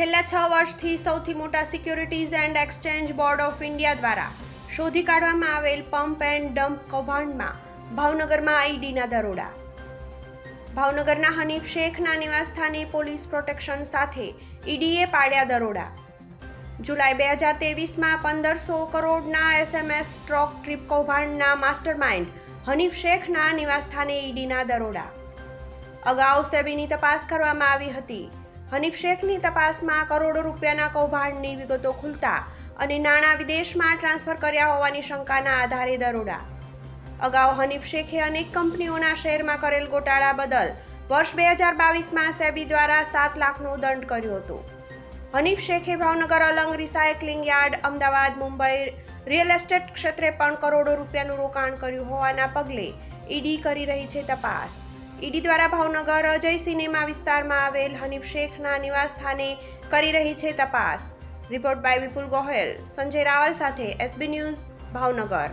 છેલ્લા છ વર્ષથી સૌથી મોટા securities and exchange board of India દ્વારા શોધી કાઢવામાં આવેલ પંપ એન્ડ ડમ્પ કૌભાંડમાં ભાવનગરમાં આઈડીના દરોડા. ભાવનગરના હનીફ શેખના નિવાસસ્થાને પોલીસ પ્રોટેક્શન સાથે ઈડીએ પાડ્યા દરોડા. જુલાઈ બે હજાર તેવીસમાં પંદરસો કરોડના એસએમએસ સ્ટ્રોક ટ્રીપ કૌભાંડના માસ્ટરમાઇન્ડ હનીફ શેખના નિવાસસ્થાને ઈડીના દરોડા. અગાઉ સેબીની તપાસ કરવામાં આવી હતી. હનીફ શેખની તપાસમાં કરોડો રૂપિયાના કૌભાંડની વિગતો ખુલતા અને નાણાં વિદેશમાં ટ્રાન્સફર કર્યા હોવાની શંકાના આધારે દરોડા. અગાઉ હનીફ શેખે અનેક કંપનીઓના શેરમાં કરેલ ગોટાળા બદલ વર્ષ બે હજાર બાવીસમાં સેબી દ્વારા સાત લાખનો દંડ કર્યો હતો. Hanif શેખે Bhavnagar Alang recycling yard, Ahmedabad, Mumbai real estate ક્ષેત્રે પણ કરોડો રૂપિયાનું રોકાણ કર્યું હોવાના પગલે ઈડી કરી રહી છે તપાસ. ઈડી દ્વારા ભાવનગર અજય સિનેમા વિસ્તારમાં આવેલ હનીફ શેખના નિવાસસ્થાને કરી રહી છે તપાસ. Report by Vipul Gohel. Sanjay Raval સાથે એસબી ન્યૂઝ, ભાવનગર.